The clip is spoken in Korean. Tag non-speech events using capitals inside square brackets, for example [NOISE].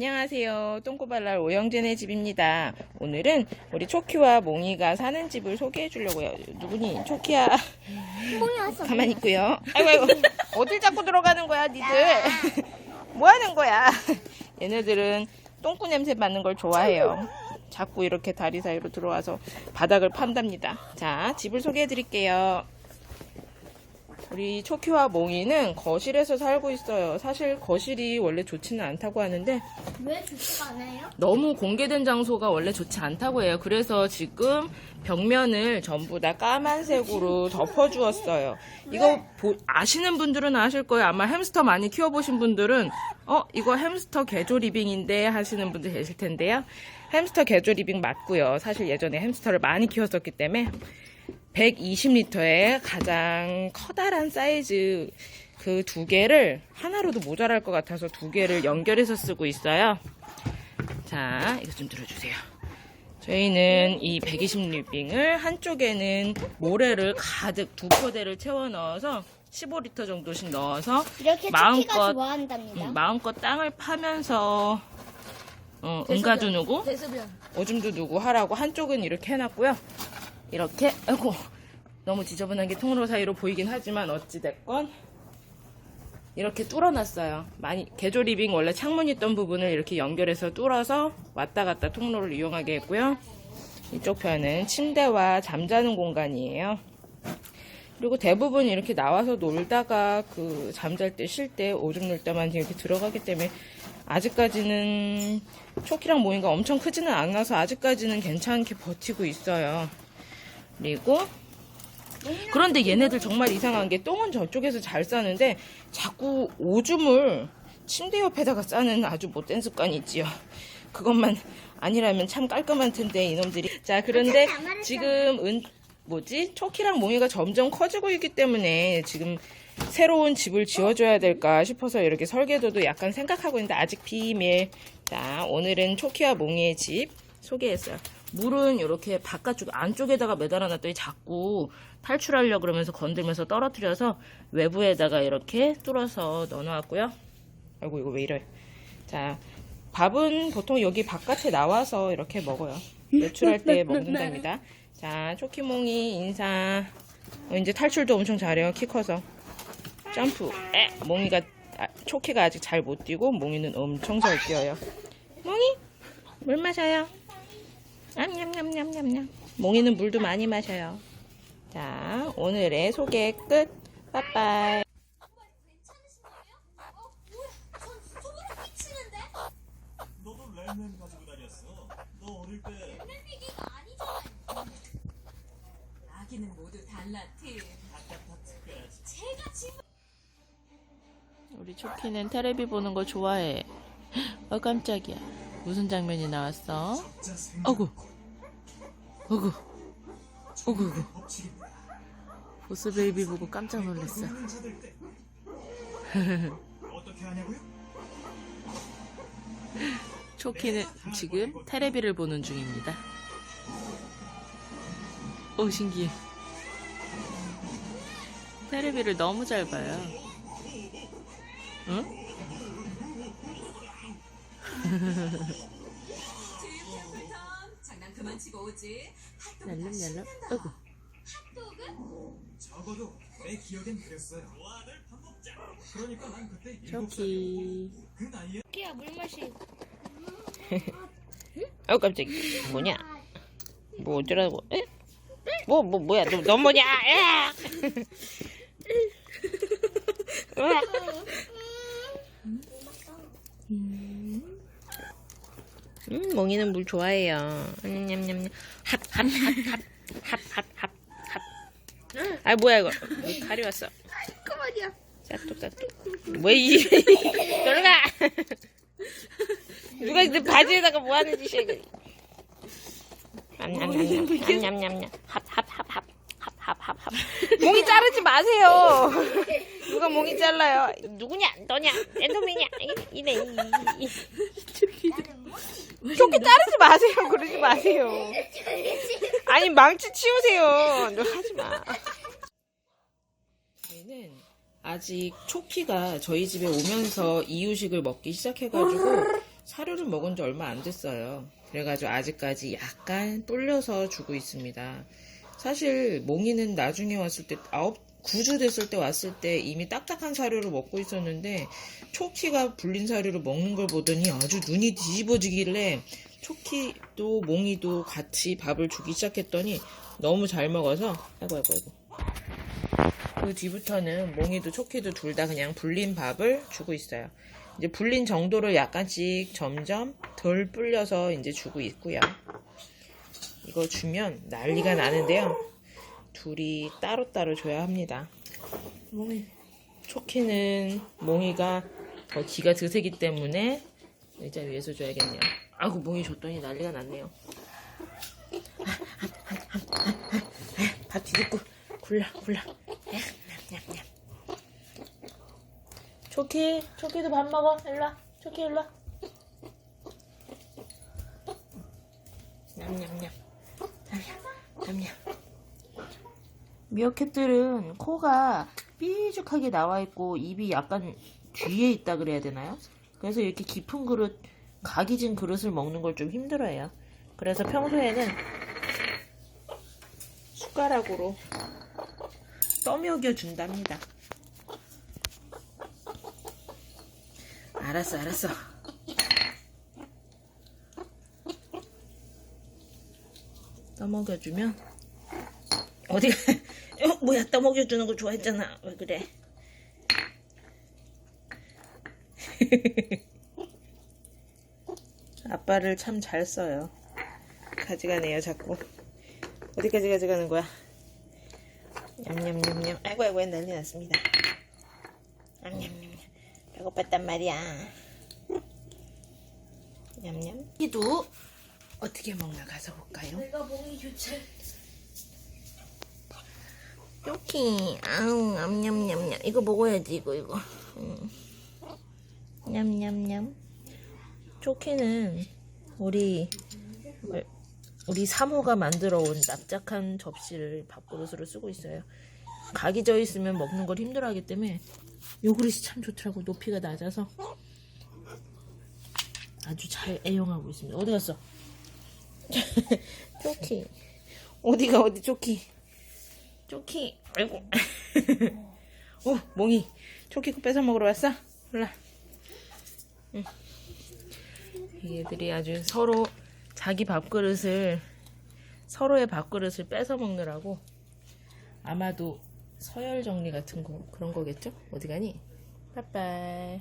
안녕하세요. 똥꼬발랄 오영진의 집입니다. 오늘은 우리 초키와 몽이가 사는 집을 소개해 주려고요. 누구니? 초키야. 뽕이 왔어. 가만히 있고요. 아이고, 아이고. 어딜 자꾸 들어가는 거야, 니들? [LAUGHS] 뭐 하는 거야? 얘네들은 똥꾸 냄새 맡는 걸 좋아해요. 자꾸 이렇게 다리 사이로 들어와서 바닥을 판답니다. 자, 집을 소개해 드릴게요. 우리 초키와 몽이는 거실에서 살고 있어요. 사실 거실이 원래 좋지는 않다고 하는데 왜안 해요? 너무 공개된 장소가 원래 좋지 않다고 해요. 그래서 지금 벽면을 전부 다 까만색으로 [LAUGHS] 덮어주었어요. 이거 보- 아시는 분들은 아실 거예요. 아마 햄스터 많이 키워보신 분들은 어 이거 햄스터 개조 리빙인데 하시는 분들 계실 텐데요. 햄스터 개조 리빙 맞고요. 사실 예전에 햄스터를 많이 키웠었기 때문에 120리터의 가장 커다란 사이즈 그 두 개를 하나로도 모자랄 것 같아서 두 개를 연결해서 쓰고 있어요. 자, 이거 좀 들어주세요. 저희는 이 120 리빙을 한쪽에는 모래를 가득 두 포대를 채워 넣어서 15리터 정도씩 넣어서 이렇게 마음껏- 좋아한답니다. 음, 마음껏 땅을 파면서 어, 응가도 누고 대수변. 오줌도 누고 하라고 한쪽은 이렇게 해놨고요. 이렇게 아이고 너무 지저분하게 통로 사이로 보이긴 하지만 어찌됐건 이렇게 뚫어놨어요. 많이 개조 리빙 원래 창문 있던 부분을 이렇게 연결해서 뚫어서 왔다 갔다 통로를 이용하게 했고요. 이쪽 편은 침대와 잠자는 공간이에요. 그리고 대부분 이렇게 나와서 놀다가 그 잠잘 때 쉴 때 오줌 눌 때만 이렇게 들어가기 때문에 아직까지는 초키랑 모이가 엄청 크지는 않아서 아직까지는 괜찮게 버티고 있어요. 그리고 그런데 얘네들 정말 이상한 게 똥은 저쪽에서 잘 싸는데 자꾸 오줌을 침대 옆에다가 싸는 아주 못된 습관이 있지요. 그것만 아니라면 참 깔끔한 텐데 이놈들이. 자 그런데 지금 은 뭐지 초키랑 몽이가 점점 커지고 있기 때문에 지금 새로운 집을 지어줘야 될까 싶어서 이렇게 설계도도 약간 생각하고 있는데 아직 비밀. 자 오늘은 초키와 몽이의 집 소개했어요. 물은 이렇게 바깥쪽 안쪽에다가 매달아 놨더니 자꾸 탈출하려고 그러면서 건들면서 떨어뜨려서 외부에다가 이렇게 뚫어서 넣어 놨고요. 아이고 이거 왜 이래? 자 밥은 보통 여기 바깥에 나와서 이렇게 먹어요. 외출할 때 먹는답니다. 자 초키몽이 인사. 어, 이제 탈출도 엄청 잘해요. 키 커서 점프. 에 몽이가 아, 초키가 아직 잘 못 뛰고 몽이는 엄청 잘 뛰어요. 몽이 물 마셔요. 냠냠냠냠냠냠. 몽이는 물도 많이 마셔요. 자, 오늘의 소개 끝. 빠빠이. 너도 램램 가지고 다녔어. 너 어릴 때 아기는 모두 달라 팀. 제가 지금 우리 초키는 테레비 보는 거 좋아해. [GASPS] 어, 깜짝이야. 무슨 장면이 나왔어? 어구. 어구. 어구, 어구. 보스 베이비 보고 깜짝 놀랐어. [LAUGHS] 초키는 지금 테레비를 보는 중입니다. 오, 신기해. 테레비를 너무 잘 봐요. 응? 장난 그만 치고 오지. 얄름 얄름. 어구. 적어도 내 기억엔 그랬어요. 그러니까 난 그때 일곱 살. 초키. 그 나이에 초키야 물 마시. 어 깜짝이야 뭐냐 뭐 어쩌라고 에? 뭐, 뭐, 뭐야, 너, 너 뭐냐, 야! 으악. [LAUGHS] 음, 멍이는 물 좋아해요. 냠냠냠. 핫, 핫, 핫, 핫, 핫, 핫, 핫, 핫. 아, 뭐야, 이거. 뭐 칼이 왔어. 그만이야. 짜뚝짜뚝. 뭐, 이, 들어가! 누가 내 바지에다가 뭐 하는 짓이야, 이거. 냠냠냠냠. 냠냠냠냠. 합합합합. 합합합합. 몽이 자르지 마세요. 누가 몽이 잘라요? 누구냐? 너냐? 내 놈이냐? 이- 이 조끼 자르지 마세요. [LAUGHS] 그러지 마세요. 아니 망치 치우세요. 너 하지 마. 저희는 아직 초키가 저희 집에 오면서 이유식을 먹기 시작해가지고 사료를 먹은 지 얼마 안 됐어요. 그래가지고 아직까지 약간 불려서 주고 있습니다. 사실 몽이는 나중에 왔을 때 아홉 구주 됐을 때 왔을 때 이미 딱딱한 사료를 먹고 있었는데 초키가 불린 사료를 먹는 걸 보더니 아주 눈이 뒤집어지길래 초키도 몽이도 같이 밥을 주기 시작했더니 너무 잘 먹어서 아이고 아이고 아이고 그 뒤부터는 몽이도 초키도 둘 다 그냥 불린 밥을 주고 있어요. 이제 불린 정도를 약간씩 점점 덜 불려서 이제 주고 있고요. 이거 주면 난리가 나는데요. 둘이 따로따로 줘야 합니다. 몽이. 초키는 몽이가 더 기가 드세기 때문에 의자 위에서 줘야겠네요. 아이고 몽이 줬더니 난리가 났네요. 밥 뒤집고 굴러 굴러. 냠냠냠. 초키 초키도 밥 먹어. 일로 와. 초키 일로 와. 냠냠냠. 냠냠. 미어캣들은 코가 삐죽하게 나와 있고 입이 약간 뒤에 있다 그래야 되나요? 그래서 이렇게 깊은 그릇, 각이 진 그릇을 먹는 걸 좀 힘들어해요. 그래서 평소에는 숟가락으로 떠먹여 준답니다. 알았어, 알았어. 떠먹여주면 어디가? [LAUGHS] 어, 뭐야 떠먹여주는 거 좋아했잖아. 왜 그래? [LAUGHS] 아빠를 참 잘 써요. 가져가네요 자꾸. 어디까지 가져가는 거야? 냠냠냠냠. 아이고 아이고 난리 났습니다. 냠냠냠. 배고팠단 말이야. 냠냠. 이도 어떻게 먹나 가서 볼까요? 내가 몸이 좋지. 쪼키, 아우, 냠냠냠냠. 이거 먹어야지, 이거, 이거. 음. 냠냠냠. 쪼키는 우리, 우리 사모가 만들어 온 납작한 접시를 밥그릇으로 쓰고 있어요. 각이 져 있으면 먹는 걸 힘들어 하기 때문에 요 그릇이 참 좋더라고. 높이가 낮아서. 아주 잘 애용하고 있습니다. 어디 갔어? [LAUGHS] 쪼키. 어디가, 어디, 쪼키. 쪼키 아이고 오 [LAUGHS] 몽이 쪼키 거 뺏어 먹으러 왔어? 올라 응. 얘들이 아주 서로 자기 밥그릇을 서로의 밥그릇을 뺏어 먹느라고 아마도 서열 정리 같은 거 그런 거겠죠? 어디 가니? 빠빠이